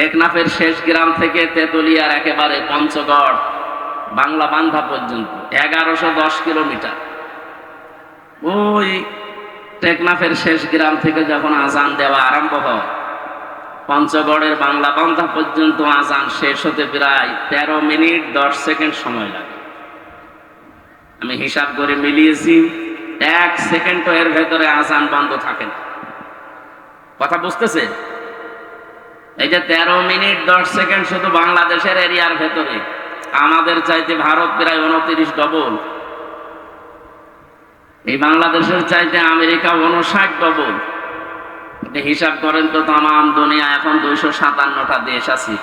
টেকনাফের শেষ গ্রাম থেকে তেতুলিয়ার একেবারে পঞ্চগড়, বাংলা বান্ধা পর্যন্ত, এগারোশো দশ কিলোমিটার। ওই টেকনাফের শেষ গ্রাম থেকে যখন আজান দেওয়া আরম্ভ হয়, পঞ্চগড়ের বাংলা বান্ধা পর্যন্ত আজান শেষ হতে প্রায় তেরো মিনিট দশ সেকেন্ড সময় লাগে। আমি হিসাব করে মিলিয়েছি, এক সেকেন্ড এর ভেতরে আজান বন্ধ থাকে কথা বুঝতেছে এই যে তেরো মিনিট দশ সেকেন্ড শুধু বাংলাদেশের এরিয়ার ভেতরে, আমাদের চাইতে ভারত প্রায় উনত্রিশ ডবল এই বাংলাদেশের চাইতে আমেরিকা উনষাট ডবল হিসাব করেন তো তাম দুনিয়া, এখন দুইশো সাতান্নটা দেশ আছে।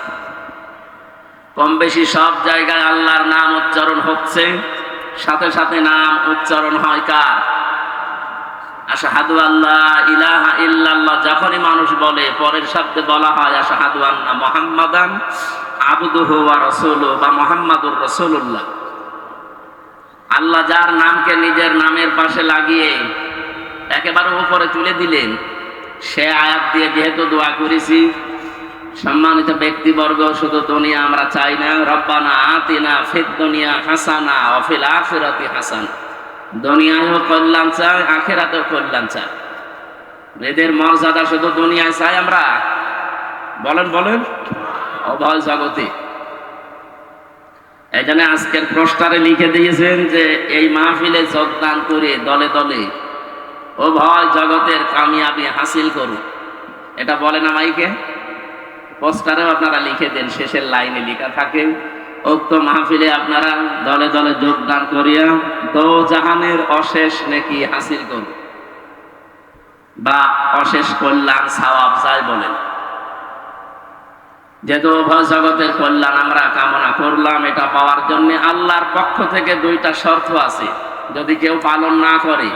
কম বেশি সব জায়গায় আল্লাহর নাম উচ্চারণ হচ্ছে, সাথে সাথে নাম উচ্চারণ হয় কার? আশাহাদু আল্লাহ ইলাহা ইল্লাল্লাহ, যখনই মানুষ বলে, পরের শব্দে বলা হয় আশাহাদু আন্না ওয়া বা রাসূলুল্লাহ। আল্লাহ যার নামকে নিজের নামের পাশে লাগিয়ে একেবারে উপরে তুলে দিলেন, সে আয়াত দিয়ে যেহেতু দোয়া করেছি, সম্মানিত ব্যক্তিবর্গ, শুধু দুনিয়া আমরা চাই না, রব্বানা আতিনা ফিদ দুনিয়া হাসানা অফিল আখিরাতি হাসানা। দুনিয়ায়ও কল্যাণ চাই, আখেরাতেও কল্যাণ চাই। এদের মর্যাদা শুধু দুনিয়ায় চাই আমরা? বলেন বলেন। অভয় জগতে। এই জন্য আজকের পোস্টারে লিখে দিয়েছেন যে, এই মাহফিলে যোগদান করে দলে দলে ও ভয় জগতের কামিয়াবি হাসিল করুন। এটা বলে না মাইকে? পোস্টারেও আপনারা লিখে দেন, শেষের লাইনে লেখা থাকে। উক্ত মাহফিলে আপনারা দলে দলে যোগদান করিয়া দো জাহানের অশেষ নাকি হাসিল করুন। বা অশেষ কল্যাণ সাওয়াব যায় বলেন। যেহেতু উভয় জগতের কল্যাণ আমরা কামনা করলাম, এটা পাওয়ার জন্য আল্লাহর পক্ষ থেকে দুইটা শর্ত আছে। যদি কেউ পালন না করে,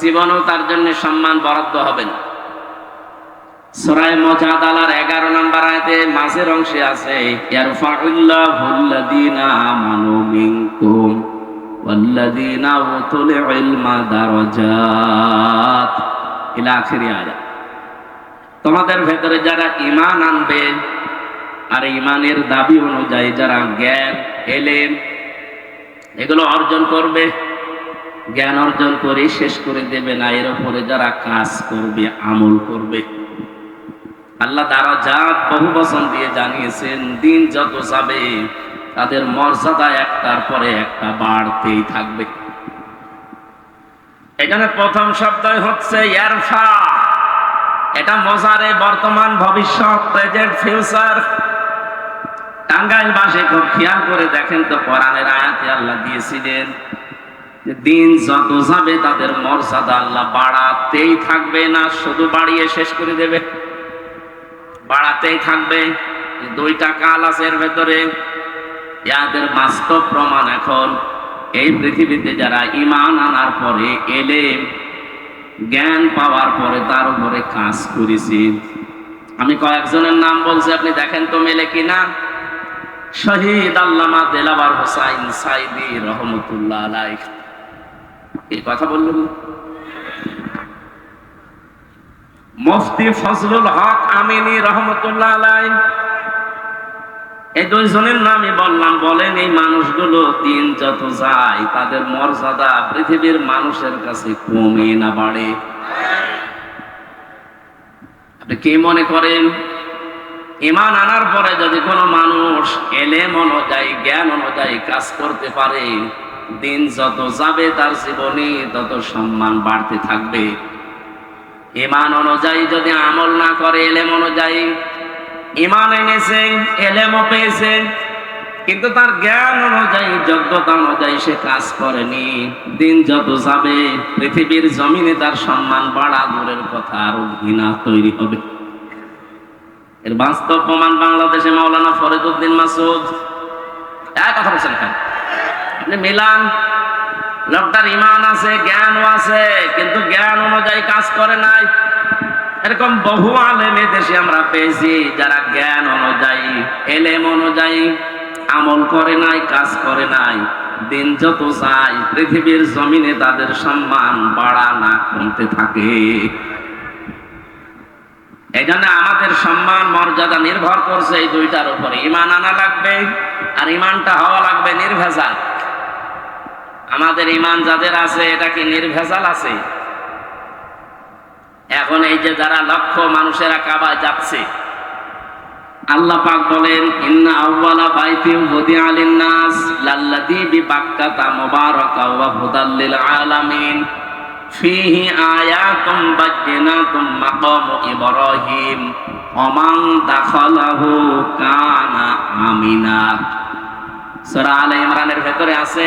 জীবনেও তার জন্য সম্মান বরাদ্দ হবে না। সরাই মজাদালার এগারো নম্বর আয়তে মাঝের অংশে আছে তোমাদের ভেতরে যারা ইমান আনবে আর ইমানের দাবি অনুযায়ী যারা জ্ঞান, এলেম, এগুলো অর্জন করবে, জ্ঞান অর্জন করে শেষ করে দেবে না, এর উপরে যারা কাজ করবে, আমল করবে। আল্লাহ দ্বারা জাত বহু বচন দিয়ে জানিয়েছেন, দিন যত যাবে, তাদের মর্যাদা একটার পরে একটা বাড়তেই থাকবে। এখানে প্রথম শব্দই হচ্ছে ইয়ারফা। এটা মজারে বর্তমান ভবিষ্যৎ, প্রেজেন্ট, ফিউচার। টাঙ্গাইল বাসে খুব খেয়াল করে দেখেন তো, কোরআনের আয়াতে আল্লাহ দিয়েছিলেন দিন যত যাবে, তাদের মর্যাদা আল্লাহ বাড়াতেই থাকবে না, শুধু বাড়িয়ে শেষ করে দেবে। বাড়াতেই থাকবে। দুইটা কাল আছে এর ভেতরে। ইয়াদের বাস্তব প্রমাণ এখন। এই পৃথিবীতে যারা ইমান আনার পরে এলে জ্ঞান পাওয়ার পরে তার উপরে কাজ করেছি। আমি কয়েকজনের নাম বলছি, আপনি দেখেন তো মেলে কিনা শহীদ আল্লামা দেলাবার হোসাইন সাইদি রহমতুল্লাহ আলাই এই কথা বললেন না? মুফতি ফজলুল হক আমিনী রহমতুল্লাহ আলাই। এই দুইজনের নামই বললাম, বলেন এই মানুষগুলো দিন যত যায়, তাদের মর্যাদা পৃথিবীর মানুষের কাছে কমে না বাড়ে। আপনি কি মনে করেন? ইমান আনার পরে যদি কোনো মানুষ এলেম অনুযায়ী, জ্ঞান অনুযায়ী কাজ করতে পারে, দিন যত যাবে তার জীবনে তত সম্মান বাড়তে থাকবে। ইমান অনুযায়ী যদি আমল না করে, এলেম অনুযায়ী ইমান এনেছে, এলেমও পেয়েছে, কিন্তু তার জ্ঞান অনুযায়ী, যোগ্যতা অনুযায়ী সে কাজ করেনি। দিন যত যাবে, পৃথিবীর জমিনে তার সম্মান বাড়া দূরের কথা আরও ঘৃণা তৈরি হবে। এর বাস্তব প্রমাণ বাংলাদেশে মাওলানা ফরিদুদ্দিন মাসুদ এক কথা বলছেন মিলান লোকটার ইমান আছে, জ্ঞানও আছে, কিন্তু জ্ঞান অনুযায়ী কাজ করে নাই। এরকম বহু আলেমে দেশে আমরা পেয়েছি, যারা জ্ঞান অনুযায়ী, এলেম অনুযায়ী আমল করে নাই, কাজ করে নাই। দিন যত যায়, পৃথিবীর জমিনে তাদের সম্মান বাড়া না কমতে থাকে। এই জন্য আমাদের সম্মান, মর্যাদা নির্ভর করছে এই দুইটার উপরে। ইমান আনা লাগবে, আর ইমানটা হওয়া লাগবে নির্ভেজাল। আমাদের ইমান যাদের আছে, এটা কি নির্ভেজাল আছে? এখন এই যে যারা লক্ষ মানুষেরা কাবায় যাচ্ছে, আল্লাহ পাক বলেন, ইন্না আউওয়ালা বাইতিউ বুদিআ লিন-নাস লাল্লাযী বিবাক্কাতা মুবারাকা ওয়া হুদাল লিল আলামিন ফিহি আয়াতুম বাজ্জিনাতুম মাকামু ইব্রাহিম। ওমান দাখালাহু কানা আমিনা। সূরা আলে ইমরানের ভেতরে আছে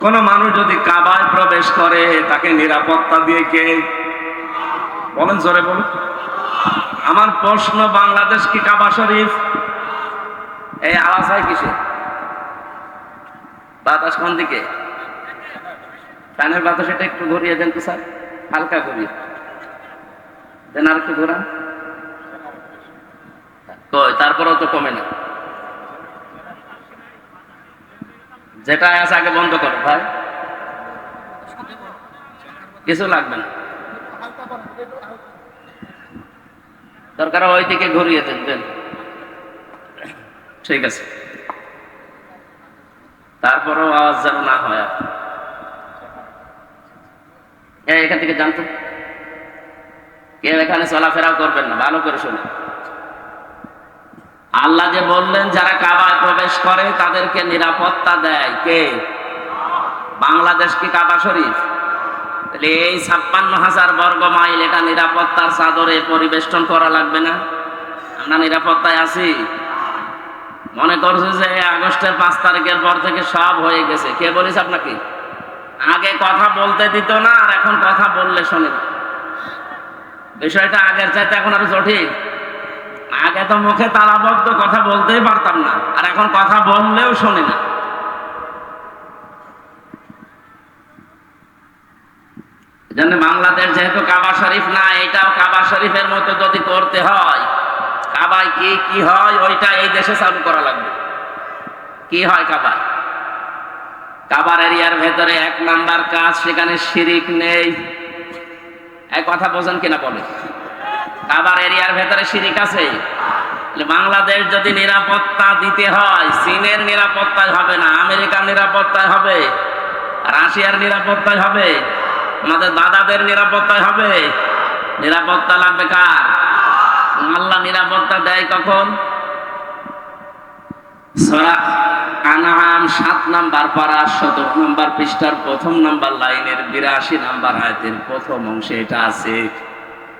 কোন মানুষ যদি কাবায় প্রবেশ করে, তাকে নিরাপত্তা দিয়ে কে? বলেন জোরে বলুন। আমার প্রশ্ন, বাংলাদেশ কি কাবা শরীফ? এই আওয়াজ হয় কিসে বাতাস কোন দিকে? ফ্যানের বাতাস এটা একটু ঘুরিয়ে দেন তো, স্যার। হালকা ঘুরিয়ে। দেন আর একটু ঘোরান তারপরেও তো কমে না। যেটা আছে আগে বন্ধ করো, ভাই। কিছু লাগবে না। দরকার ওই দিকে ঘুরিয়ে দেন ঠিক আছে। তারপরেও আওয়াজ যেন না হয়। এখান থেকে জানতো কেউ এখানে চলাফেরাও করবেন না, ভালো করে শুনে আল্লাহ যে বললেন, যারা কাবায় প্রবেশ করে, তাদেরকে নিরাপত্তা দেয়। কে? বাংলাদেশ কি কাবা শরীফ? তাহলে এই ছাপ্পান্ন হাজার বর্গ মাইল এটা নিরাপত্তার চাদরে পরিবেষ্টন করা লাগবে না। আমরা নিরাপত্তায় আছি। মনে করছে যে আগস্টের পাঁচ তারিখের পর থেকে সব হয়ে গেছে। কে বলিস আপনাকে? আগে কথা বলতে দিত না, আর এখন কথা বললে শোনে বিষয়টা আগের চাইতে এখন আরও জটিল। আগে তো মুখে তালাবদ্ধ কথা বলতেই পারতাম না, আর এখন কথা বললেও শোনে না। জন্য বাংলাদেশ যেহেতু কাবা শরীফ না, এটাও কাবা শরীফের মতো যদি করতে হয়, কাবায় কি কি হয়, ওইটা এই দেশে চালু করা লাগবে। কি হয় কাবায়? কাবার এরিয়ার ভেতরে এক নাম্বার কাজ, সেখানে শিরিক নেই। এক কথা বোঝেন কিনা বলে কাবার এরিয়ার ভেতরে শিরিক আছে? বাংলাদেশ যদি নিরাপত্তা দিতে হয়, চীনের নিরাপত্তায় হবে না, আমেরিকার নিরাপত্তায় হবে, রাশিয়ার নিরাপত্তায় হবে, আমাদের দাদাদের নিরাপত্তায় হবে? নিরাপত্তা লাগবে কার? আল্লাহ নিরাপত্তা দেয় কখন? আনাম সাত নাম্বার পারা সতেরো নাম্বার পৃষ্ঠার প্রথম নাম্বার লাইনের বিরাশি নাম্বার আয়তের প্রথম অংশে এটা আছে।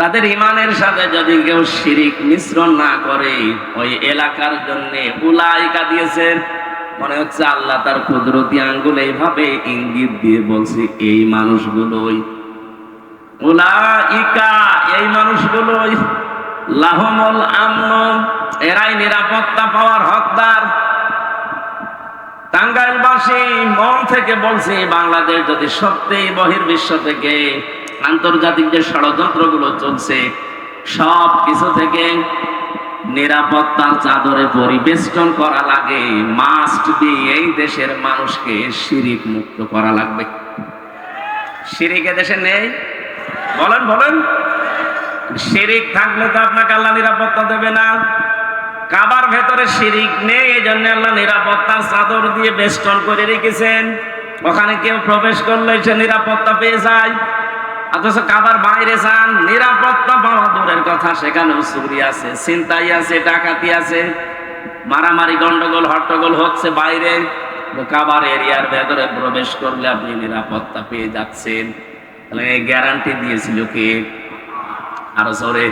তাদের ইমানের সাথে যদি কেউ শিরিক মিশ্রণ না করে, ওই এলাকার জন্য উলাইকা দিয়েছেন মনে হচ্ছে আল্লাহ তার কুদরতি আঙ্গুল এইভাবে ইঙ্গিত দিয়ে বলছে, এই মানুষগুলোই। উলাইকা, এই মানুষগুলোই। লাহমল এরাই নিরাপত্তা পাওয়ার হকদার। টাঙ্গাইলবাসী মন থেকে বলছি, বাংলাদেশ যদি সত্যি বহির্বিশ্ব থেকে আন্তর্জাতিক যে ষড়যন্ত্রগুলো চলছে সব কিছু থেকে নিরাপত্তার চাদরে পরিবেষ্টন করা লাগে মাস্ট বি এই দেশের মানুষকে শিরিক মুক্ত করা লাগবে। শিরিক দেশে নেই? বলেন বলেন। শিরিক থাকলে তো আপনাকে আল্লাহ নিরাপত্তা দেবে না। কাবার ভেতরে শিরিক নেই এই জন্য আল্লাহ নিরাপত্তার চাদর দিয়ে বেষ্টন করে রেখেছেন। ওখানে কেউ প্রবেশ করলে সে নিরাপত্তা পেয়ে যায়। অথচ কাবার বাইরে যান, নিরাপত্তা পাওয়া দূরের কথা, সেখানেও চুরি আছে, ছিনতাই আছে, ডাকাতি আছে। মারামারি, গন্ডগোল, হট্টগোল হচ্ছে বাইরে। কাবার এরিয়ার ভেতরে প্রবেশ করলে আপনি নিরাপত্তা পেয়ে যাচ্ছেন। গ্যারান্টি দিয়েছিল কে? আরও জোরে।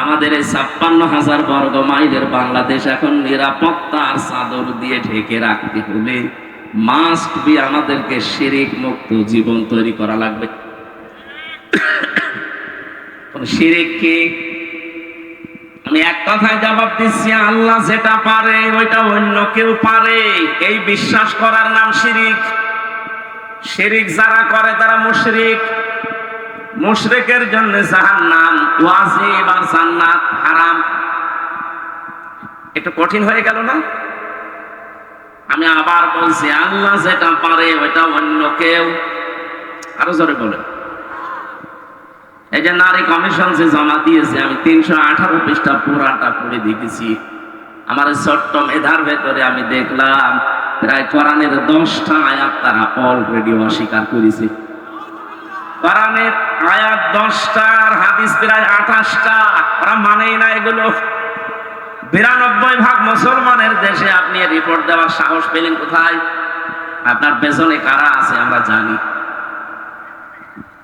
আমাদের এই ছাপ্পান্ন হাজার বর্গ মাইলের বাংলাদেশ এখন নিরাপত্তার চাদর দিয়ে ঢেকে রাখতে হলে মাস্ট বি আমাদেরকে শিরিক মুক্ত জীবন তৈরি করা লাগবে। আমি এক কথায় জবাব দিচ্ছি, আল্লাহ যেটা পারে ওইটা অন্য কেউ পারে। এই বিশ্বাস করার নাম শিরিক। শিরিক যারা করে তারা মুশরিক। মুশরিকের জন্য ওয়াজিব আর জান্নাত হারাম। একটু কঠিন হয়ে গেল না? আমি আবার বলছি, আল্লাহ যেটা পারে ওইটা অন্য কেউ। আরও জোরে বলেন। এই যে নারী কমিশন যে জমা দিয়েছে, আমি তিনশো আঠারো পৃষ্ঠা পুরাটা পড়ে দেখেছি। আমার ছোট্ট মেধার ভেতরে আমি দেখলাম, প্রায় কোরআনের দশটা আয়াত তারা অলরেডি অস্বীকার করেছে। কোরআনের আয়াত হাদিস প্রায় আঠাশটা, ওরা মানেই না এগুলো। বিরানব্বই ভাগ মুসলমানের দেশে আপনি রিপোর্ট দেওয়ার সাহস পেলেন কোথায়? আপনার পেছনে কারা আছে আমরা জানি।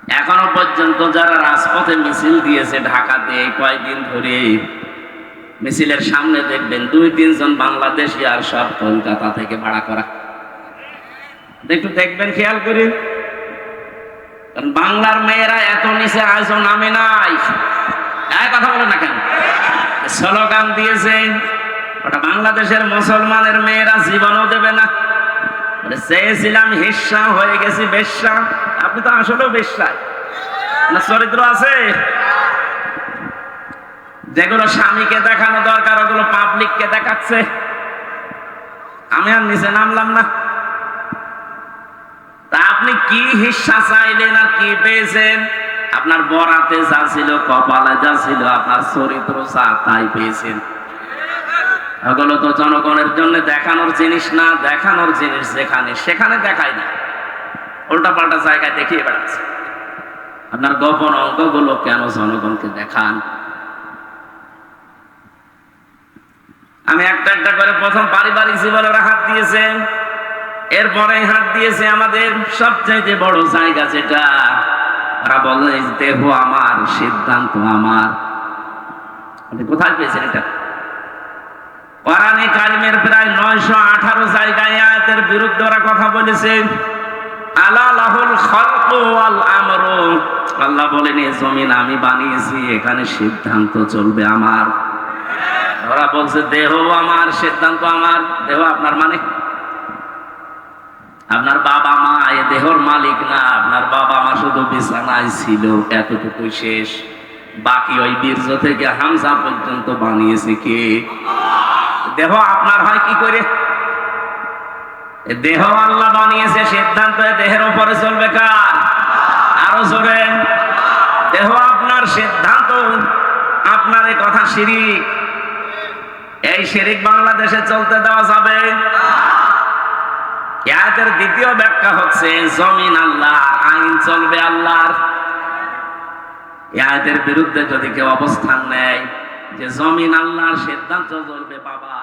এখনও পর্যন্ত যারা রাজপথে মিছিল দিয়েছে ঢাকাতে এই কয়েকদিন ধরে, মিছিলের সামনে দেখবেন দুই তিনজন বাংলাদেশি আর সব কলকাতা থেকে ভাড়া করা। একটু দেখবেন, খেয়াল করে কারণ বাংলার মেয়েরা এত নিচে আজও নামে নাই। এক কথা বলে না কেন? স্লোগান দিয়েছে, ওটা বাংলাদেশের মুসলমানের মেয়েরা জীবনও দেবে না। চেয়েছিলাম হিস্সা হয়ে গেছি বেশ্যা। আপনি তো আসলেও বেশ্যা না, চরিত্র আছে? যেগুলো স্বামীকে দেখানো দরকার, ওগুলো পাবলিককে দেখাচ্ছে। আমি আর নিচে নামলাম না। তা আপনি কি হিস্সা চাইলেন আর কি পেয়েছেন? আপনার বরাতে যা ছিল, কপালে যা ছিল, আপনার চরিত্র যা, তাই পেয়েছেন। ওগুলো তো জনগণের জন্য দেখানোর জিনিস না, দেখানোর জিনিস যেখানে, সেখানে দেখায় না। উল্টা পাল্টা জায়গায় দেখিয়ে বেড়াচ্ছে। আপনার গোপন অঙ্গগুলো কেন জনগণকে দেখান? আমি একটা একটা করে প্রথম পারিবারিক জীবনে ওরা হাত দিয়েছেন এরপরে হাত দিয়েছে আমাদের সবচাইতে বড় জায়গা যেটা। ওরা বলে দেহ আমার, সিদ্ধান্ত আমার। আপনি কোথায় পেয়েছেন এটা? কোরআনে কারিমের প্রায় নয়শো আঠারো জায়গায় আয়াতের বিরুদ্ধে ওরা কথা বলেছে। আল্লাহ বলেন এই জমিন আমি বানিয়েছি, এখানে সিদ্ধান্ত চলবে আমার। ওরা বলছে, দেহ আমার, সিদ্ধান্ত আমার। দেহ আপনার মানে? আপনার বাবা মা, এ দেহর মালিক না। আপনার বাবা মা শুধু বিছানায় ছিল এতটুকু শেষ। বাকি ওই বীর্য থেকে হামসা পর্যন্ত বানিয়েছে কে? দেহ আপনার হয় কি করে? দেহ আল্লাহ বানিয়েছে, সিদ্ধান্ত দেহের উপরে চলবে কার? আরও জোরে। দেহ আপনার সিদ্ধান্ত, আপনার এই কথা শিরিক। এই শিরিক বাংলাদেশে চলতে দেওয়া যাবে। ইয়াদের দ্বিতীয় ব্যাখ্যা হচ্ছে, জমিন আল্লাহ, আইন চলবে আল্লাহর। ইয়াদের বিরুদ্ধে যদি কেউ অবস্থান নেয়, যে জমিন আল্লাহর, সিদ্ধান্ত চলবে বাবা